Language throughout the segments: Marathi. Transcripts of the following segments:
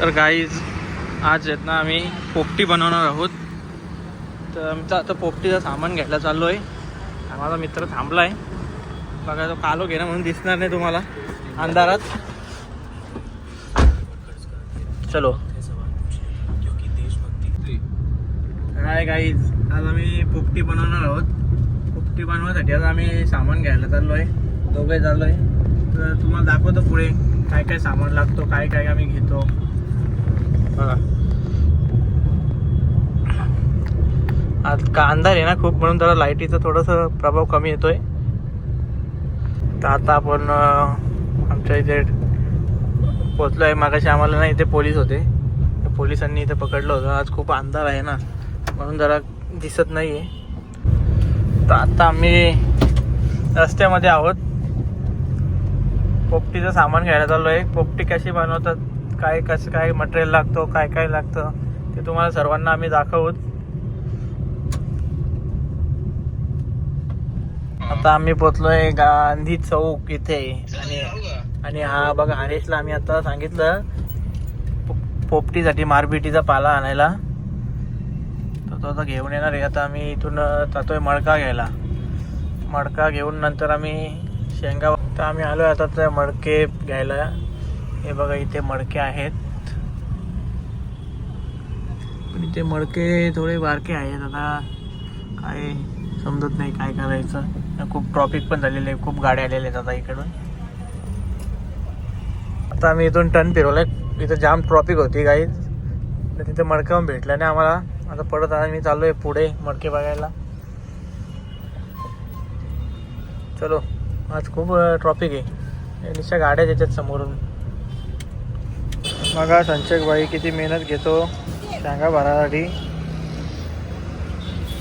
तर गाईज आज आहेत ना आम्ही पोपटी बनवणार आहोत. तर आमचं आता पोपटीचं सामान घ्यायला चाललो आहे माझा मित्र थांबला आहे बघा तो कालो घेणं म्हणून दिसणार नाही तुम्हाला. अंधारात. चलो. काय गाईज आज आम्ही पोपटी बनवणार आहोत. पोपटी बनवण्यासाठी आज आम्ही सामान घ्यायला चाललो आहे दोघे चाललो आहे तर तुम्हाला दाखवतो पुढे काय काय सामान लागतो काय काय आम्ही घेतो. बघा. आज का अंधार आहे ना खूप म्हणून जरा लाईटीचा थोडंसं प्रभाव कमी येतोय. तर आता आपण आमच्या इथे पोचलो आहे मागाशी आम्हाला ना इथे पोलीस होते. पोलिसांनी इथे पकडलं होतं. आज खूप अंधार आहे ना म्हणून जरा दिसत नाही आहे तर आता आम्ही रस्त्यामध्ये आहोत. पोपटीचं सामान घ्यायला चाललो आहे पोपटी कशी बनवतात काय कसं काय मटेरियल लागतो काय काय लागतं ते तुम्हाला सर्वांना आम्ही दाखवू. आता आम्ही पोचलोय गांधी चौक इथे. आणि आणि हा बघा हरेशला आम्ही आता सांगितलं पो- पोपटीसाठी मारबिटीचा पाला आणायला. तर तो आता घेऊन येणार आहे. आता आम्ही इथून जातोय मडका घ्यायला. मडका घेऊन नंतर आम्ही शेंगा तर आम्ही आलो आता ते मडके घ्यायला. हे बघा इथे मडके आहेत. पण इथे मडके थोडे बारके आहेत. आता काय समजत नाही काय करायचं. खूप ट्रॉफिक पण झालेलं आहे. खूप गाड्या आलेल्या आहेत आता इकडून. आता आम्ही इथून टर्न फिरवलाय. इथं जाम ट्रॉफिक होती काही तर तिथे मडका पण भेटला नाही आम्हाला आता परत आम्ही चाललोय पुढे मडके बघायला. चलो आज खूप ट्रॉफिक आहे. निश्चय गाड्या त्याच्यात समोरून. बघा संचक भाई किती मेहनत घेतो? शेंगा भरासाठी.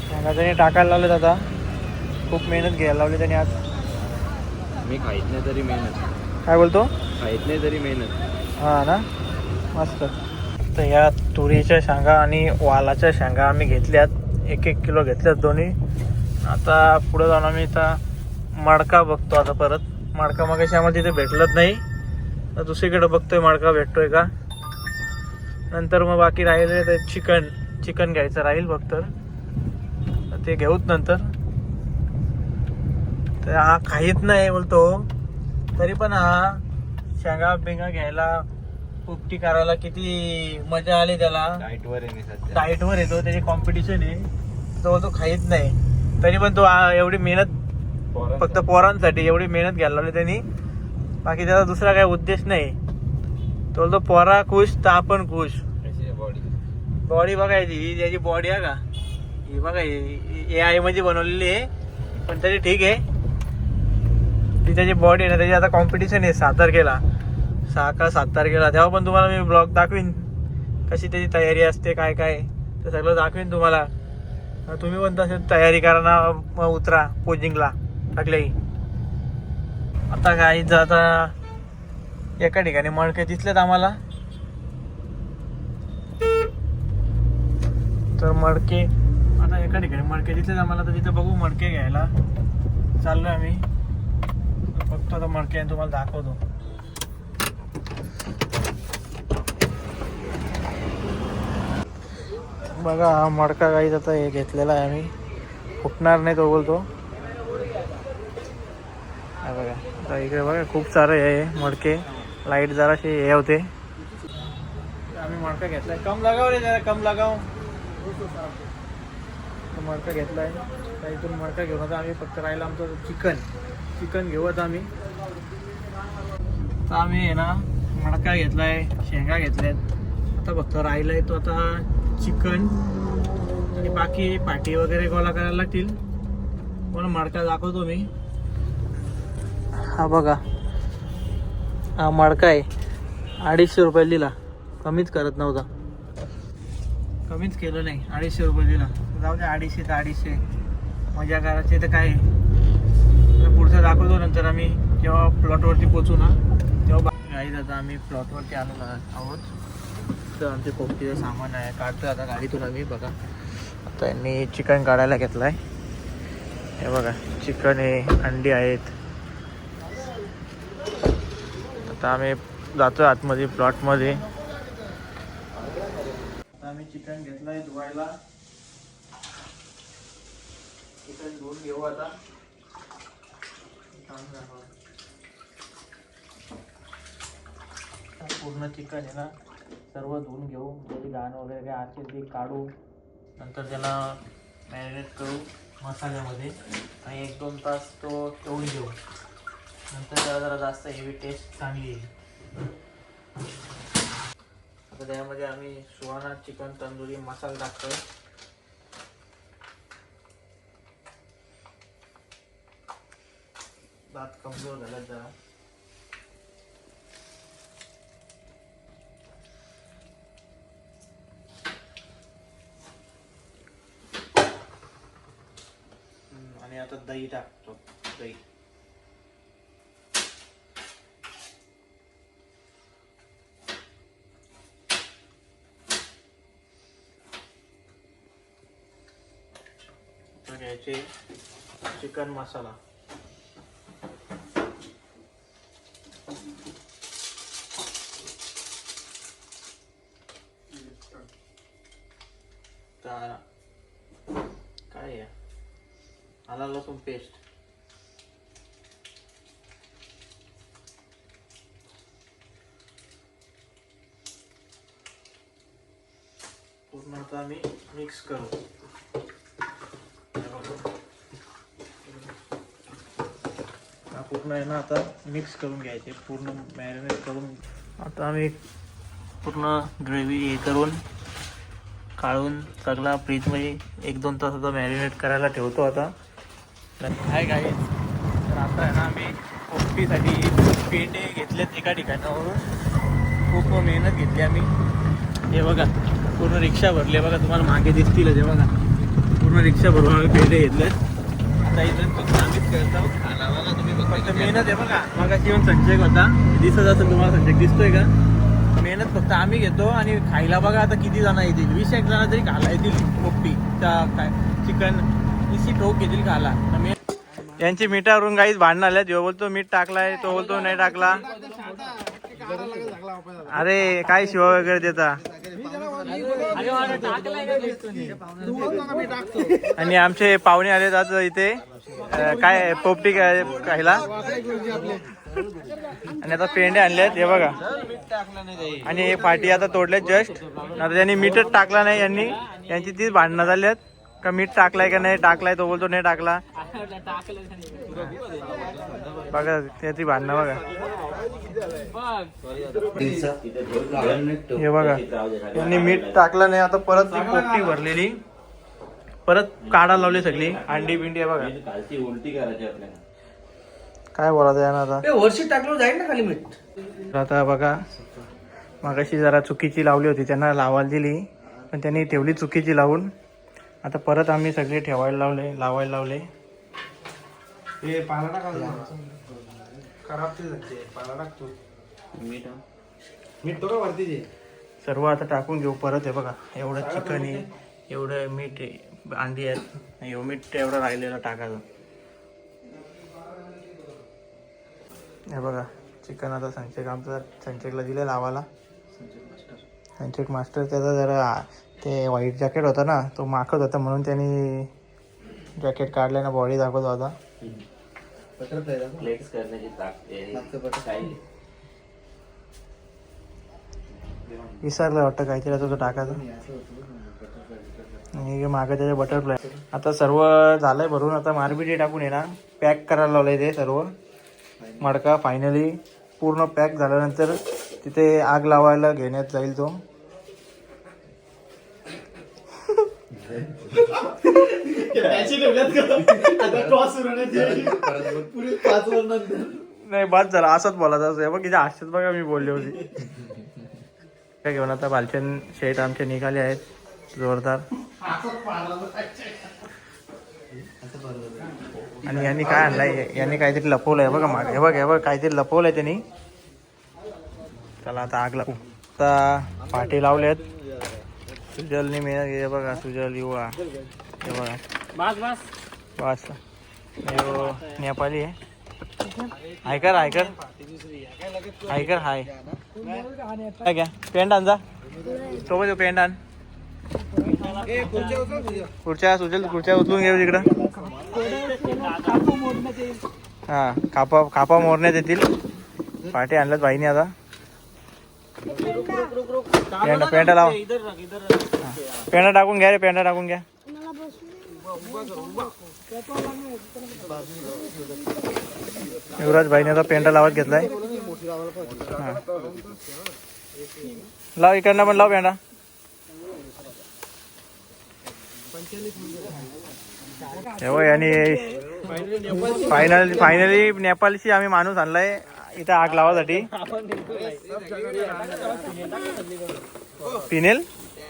शेंगा त्यांनी टाकायला लावलेत आता. खूप मेहनत घ्यायला लावली त्यांनी आज. मी खाईत नाही तरी मेहनत. काय बोलतो? खाईत नाही तरी मेहनत. हा ना? मस्त. तर या तुरीच्या शेंगा आणि वालाच्या शेंगा आम्ही घेतल्यात. एक एक किलो घेतल्यात दोन्ही. आता पुढे जाऊन आम्ही आता मडका बघतो आता परत. मडका मगाशी आम्हाला तिथे भेटलंच नाही. तर दुसरीकडे बघतोय मडका भेटतोय का? नंतर मग बाकी राहिले तर चिकन चिकन घ्यायचं राहील फक्त ते घेऊच नंतर. तर हा खाईत नाही बोलतो. तरी पण हा शेंगा बिंगा घ्यायला पोपटी करायला किती मजा आली त्याला. डाएटवर आहे डाएटवर येतो त्याची कॉम्पिटिशन आहे. तो तो खाईत नाही. तरी पण तो एवढी मेहनत फक्त पोरांसाठी एवढी मेहनत घ्यायला लावली त्यांनी. बाकी त्याचा दुसरा काही उद्देश नाही. तो बोलतो पोरा खुश तर आपण खुश. बॉडी बॉडी बघायची ही त्याची बॉडी आहे का? ही बघा ए आयमध्ये बनवलेली आहे. पण तरी ठीक आहे. ती त्याची बॉडी आहे ना त्याची आता कॉम्पिटिशन आहे सात तारखेला. सहा का सात तारखेला. तेव्हा पण तुम्हाला मी ब्लॉग दाखवीन. कशी त्याची तयारी असते काय काय. ते सगळं दाखवीन तुम्हाला. तुम्ही पण तशी तयारी करा ना मग उतरा पोजिंगला टाकल्याही आता काय आता एका ठिकाणी मडके दिसलेत आम्हाला. तर मडके आता एका ठिकाणी मडके दिसलेत आम्हाला तर तिथं बघू मडके घ्यायला. चाललोय आम्ही. फक्त आता मडके तुम्हाला दाखवतो. बघा हा मडका गाईच आता हे घेतलेला आहे आम्ही. फुटणार नाही तो बोलतो. हा बघा आता इकडे बघा खूप सारे आहे मडके लाइट जराशी हे होते. आम्ही मडका घेतलाय. कम लगाव रे जरा कम लगाव. मडका घेतलाय. तर इथून मडका घेऊन आता आम्ही फक्त राहिला आमचं चिकन. चिकन घेऊ आता आम्ही. तर आम्ही आहे ना मडका घेतलाय शेंगा घेतल्यात. आता फक्त राहिलाय तो आता चिकन. आणि बाकी पाटी वगैरे गोळा करायला लागतील. पण मडका दाखवतो मी? हा बघा. हा मडका आहे. अडीचशे रुपये दिला कमीच करत नव्हता. कमीच केलं नाही. अडीचशे रुपये दिला जाऊ दे अडीचशे तर अडीचशे. मजा करायची तर काय? तर पुढचं दाखवतो नंतर आम्ही जेव्हा प्लॉटवरती पोचू ना तेव्हा गाडी जाता आम्ही प्लॉटवरती आलो आहोत. तर आमचे पोपटीचं सामान आहे. काढतो आता गाडीतून आम्ही बघा. आता यांनी चिकन काढायला घेतलं आहे हे बघा चिकन आहे अंडी आहेत. आता आम्ही जातो आतमध्ये प्लॉटमध्ये. आम्ही चिकन घेतलंय धुवायला. चिकन धुवून घेऊ आता. पूर्ण चिकन आहे ना सर्व धुवून घेऊ. त्याची घाण वगैरे काय आजचे ते काढू. नंतर त्याला मॅरिनेट करू मसाल्यामध्ये. आणि एक दोन तास तो ठेवून घेऊ. नंतर जरा जरा जास्त हेवी टेस्ट चांगली येईल. आता त्यामध्ये आम्ही सुहाना चिकन तंदुरी मसाला टाकतोय. दात कमजोर झाल्यात जरा. आणि आता दही टाकतो. दही. आता याचे चिकन मसाला. तर काय आला लसूण पेस्ट पूर्ण आता आम्ही मिक्स करू हे बघा. हा पूर्ण आहे ना आता मिक्स करून घ्यायचे पूर्ण मॅरिनेट करून. आता आम्ही पूर्ण ग्रेव्ही हे करून काढून सगळा फ्रीजमध्ये एक दोन तास आता मॅरिनेट करायला ठेवतो आता. तर काय काय तर आता आहे ना आम्ही पोपटीसाठी पेंडे घेतलेत एका ठिकाणावरून. खूप मेहनत घेतली आम्ही. हे बघा पूर्ण रिक्षा भरली. बघा तुम्हाला मागे दिसतीलच हे बघा. पूर्ण रिक्षा भरून आम्ही पेंडे घेतलेत. आता इथं फक्त आम्हीच करतो फक्त मेहनत आहे बघा. मग येऊन संचय होता. दिसत असेल तुम्हाला संचय दिसतोय का? मेहनत फक्त आम्ही घेतो आणि खायला बघा आता किती जण येतील. वीस एक जण तरी खायला येतील त्या काय चिकन इसी ठोक येतील खायला. यांची मिठावरून काहीच भांडण आल्या जो बोलतो मीठ टाकलाय तो बोलतो नाही टाकला. अरे काय शिवा वगैरे देता? आणि आमचे पाहुणे आले आज इथे. काय पोपटी काय खायला? आणि आता पेंडे आणले आहेत हे बघा. आणि हे पाठी आता तोडले जस्ट आता त्यांनी मीठच टाकला नाही यांनी. यांची तीच भांडणं झाली आहेत. का मीठ टाकलाय का नाही? टाकलाय तो बोलतो नाही टाकला. बघा त्याची भांडणं बघा. हे बघा यांनी मीठ टाकलं नाही आता परत ती पोपटी भरलेली. परत काढा लावली सगळी अंडी बिंडी आहे बघा. उलटी करायची आपल्याला काय बोलायचं यानं आता? वर्षी टाकलं जाईल ना खाली मीठ. आता बघा मागाशी जरा चुकीची लावली होती त्यांना लावायला दिली पण त्यांनी ठेवली चुकीची लावून. आता परत आम्ही सगळे ठेवायला लावले लावायला लावले. हे पाला टाका खराब ते झाले पाला टाकतो मीठ. मीठ तो का वरती ते. सर्व आता टाकून घेऊ परत आहे बघा एवढं चिकन आहे एवढं मीठ आहे अंडी आहेत. एवढं मीठ एवढं राहिलेलं टाकायचं हे बघा चिकन आता संचेक आमचा संचेकला दिलं लावायला. संचेक मास्टर. त्याचा जरा ते व्हाईट जॅकेट होता ना तो माखत होता म्हणून त्यांनी जॅकेट काढलं ना बॉडी दाखवत होता फ्लेक्स करण्याची ताकद काही विसरलं वाटतं काहीतरी आता तो टाकायचं. आणि मागं त्याचे बटरफ्लाय आता सर्व झालंय भरून आता मारबिटी टाकून आहे ना पॅक करायला लावलंय ते सर्व. मडका फायनली पूर्ण पॅक झाल्यानंतर तिथे आग लावायला घेण्यात जाईल तो. नाही बाद झाला. असंच बोलायचं असं. बघ तिच्या आशात बघा मी बोलली होती. काय घेऊन आता बालचंद शेट आमचे निघाले आहेत. जोरदार. आणि यांनी काय आणलाय? यांनी काहीतरी लपवलंय. बघा मागे हे बघ हे बघ काहीतरी लपवलंय त्यांनी. चला आता आग लावू. आता पाठी आहेत सुजलनी मी हे बघा सुजल युवा हे. बघा. बस यो नेपाली आहे. ऐकर ऐकर ऐकर हाय काय घ्या. पेंट आण जा. सोबत पेंट आण. पुढच्या सुजल पुढच्या उचलून घेऊ तिकडं. हा खापा खापा मोरण्यात येतील. पाठी आणल्यात बाईने आता. पेंडा पेंडा लाव. पेंडा टाकून घ्या रे पेंडा टाकून घ्या. युवराज भाईने आता पेंडा लावत घेतलाय. लाव इकडनं पण लाव पेंडा. तेव्हा आणि फायनल फायनली नेपाळशी आम्ही माणूस आणलाय. इथं आग लावासाठी. पिनेल?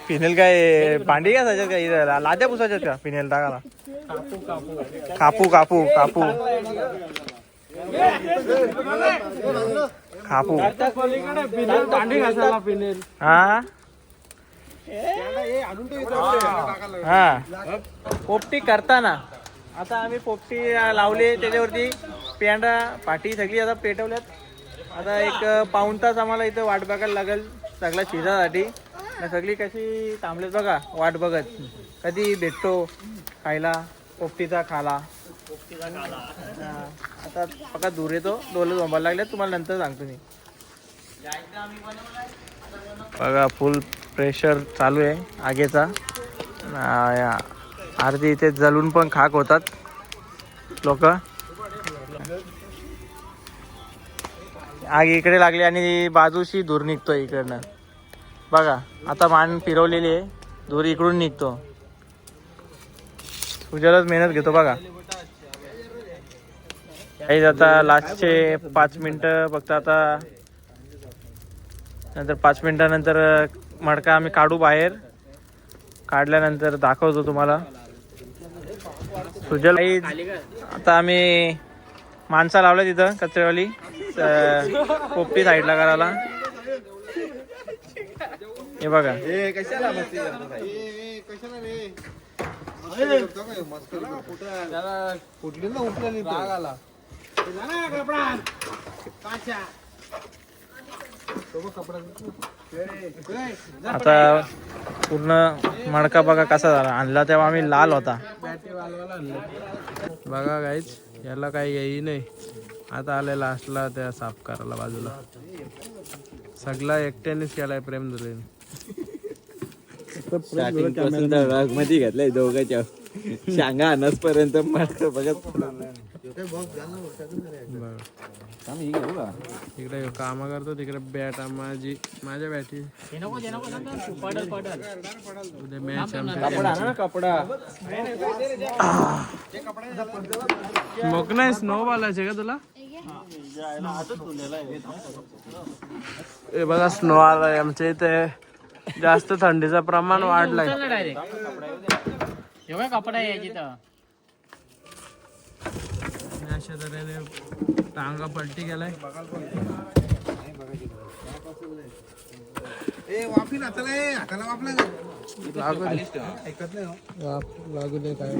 पिनेल काय भांडी का त्याच्यात काय इथं लाद्या पुसायच्यात का पिनेल टाकाला कापू कापू कापू. कापू. हा? हा. पोपटी करताना. आता आम्ही पोपटी लावली त्याच्यावरती. पेंडा पाठी सगळी आता पेटवल्यात. आता एक पाऊण तास आम्हाला इथं वाट बघायला लागेल सगळ्या शिजासाठी सगळी कशी थांबलेत बघा वाट बघत. कधी भेटतो खायला पोपटीचा खाला. आता फक्त दूर येतो डोले झोंबायला लागले तुम्हाला नंतर सांगतो मी. बघा फुल प्रेशर चालू आहे आगेचा. या. अर्धी इथे जलून पण खाक होतात. लोक. आग इकडे लागली आणि बाजूशी धूर निघतो इकडनं. बघा आता मान फिरवलेली आहे. धूर इकडून निघतो. उज्यालाच मेहनत घेतो बघा. काही आता लास्टचे पाच मिनटं फक्त आता नंतर पाच मिनटानंतर मडका आम्ही काढू बाहेर. काढल्यानंतर दाखवतो तुम्हाला. सुजल आता आम्ही माणसा लावल्या तिथं कचरेवाली पोपटी साईडला करायला. हे बघा. आता पूर्ण मडका बघा कसा झाला. आणला तेव्हा आम्ही लाल होता. बघा गाईच याला काही येई नाही. आता आले लास्टला त्या साफ करायला बाजूला. सगळा एकट्यानेच केलाय प्रेम धुलेने मध्ये घेतलाय दोघांच्या. शांगा अनस पर्यंत बघत. इकडे काम करतो तिकडे बॅट माझी माझ्या बॅटी उद्या मॅच कपडा मग नाही स्नो बालायचे का तुला? हे बघा स्नो आलाय आमच्या इथे. जास्त थंडीचं प्रमाण वाढलंय. कपडा यायची तर आणि अशा तऱ्हेने टांगा पलटी गेलाय लागू दे. वाप- लागू दे काय.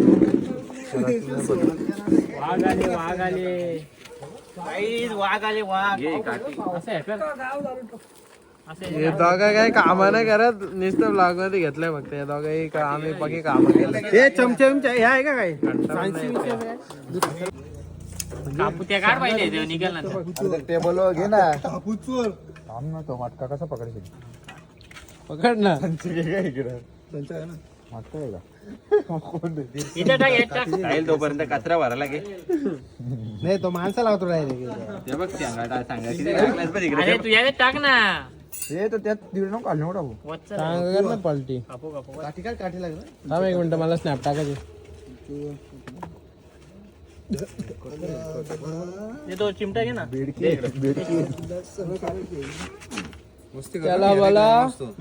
वाघ आले वाघ आले. वाघ आले वाघ. असं आहे कर. असं आहे. हे दोघं काही काम नाही करत नुसतं ब्लॉगमध्ये घेतलंय फक्त. हे दोघंही का आम्ही बाकी काम केलं हे चमचे बिमचे हे आहे का काही? कापू त्या काढ पाहिजे देव निघाल पकड ना. इथे टाक हे टाक राहील तोपर्यंत कचरा भरायला घे नाही तो माणसा लावतो डायरेक्ट ते बघ सांगा सांगा किती टाकलास बघ इकडे अरे तू यावेळेस टाक ना कर ना पलटी कापू कापू थांब एक मिनिट मला स्नॅप टाकायचे हे तो चिमटा घे ना त्याला असं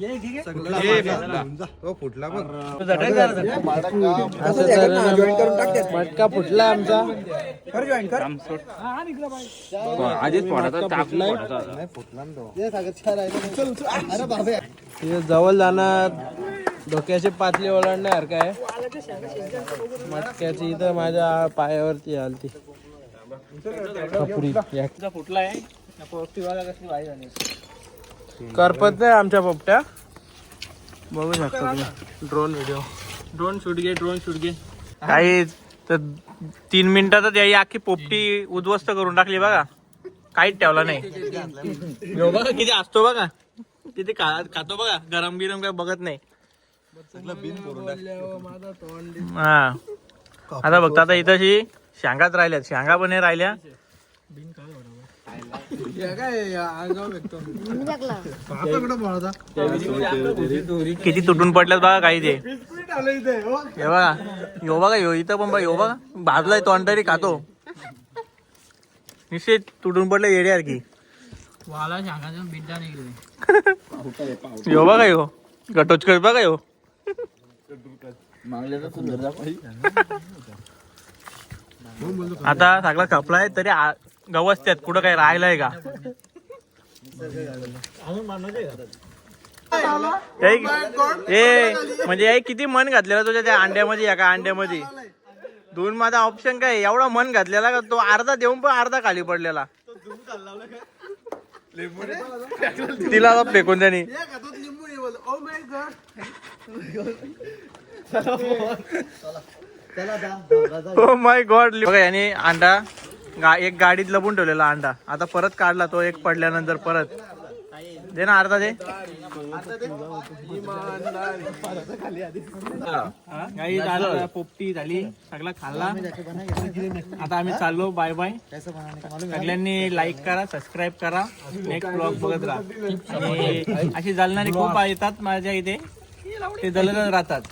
मटका फुटला आमचा. आधीच फोडाचा टाप तिथे जवळ जाणार. डोक्याची पातळी ओलांडण्यासारखं आहे मटक्याची इथं माझ्या पायावरती आलती. फुटला आहे? कसली वाई झाली करपत नाही आमच्या पोपट्या. बघू शकता तुम्ही. ड्रोन व्हिडिओ ड्रोन शूट घे ड्रोन शूट घे. काही तर तीन मिनिटातच याही अख्खी पोपटी उद्ध्वस्त करून टाकली बघा. काहीच ठेवला नाही. बघा किती असतो बघा. किती खातो बघा. गरम गिरम काय बघत नाही. हा. आता बघता आता इथं शांगाच राहिल्यात. शांगा पण नाही राहिल्या. किती तुटून पडल्यात बघा काही ते. हे बघा. यो बघा यो इथं पण बघा यो बघा. भाजलाय तोंड तरी खातो. निश्चित तुटून पडलं येड्यासारखी वाला यो बघा यो. गटोचकर बघा यो. आता सगळा आहे तरी गवस्त्यात कुठं काही राहिलंय का? ए म्हणजे याई किती मन घातलेला तुझ्या त्या अंड्यामध्ये या का अंड्यामध्ये? दोन माझा ऑप्शन काय? एवढा मन घातलेला का? तो अर्धा देऊन पण अर्धा खाली पडलेला. तिला फेकून त्याने ओ माय गॉड बघा याने अंडा गा एक गाडीत लपून ठेवलेला अंडा. आता परत काढला तो एक पडल्यानंतर परत. दे ना अर्धा दे. काही झालं पोपटी झाली सगळा खाल्ला. आता आम्ही चाललो बाय बाय सगळ्यांनी लाईक करा सबस्क्राईब करा. नेक्स्ट ब्लॉग बघत राहा. आणि अशी जालणारी खूप येतात माझ्या इथे. ते जलत राहतात.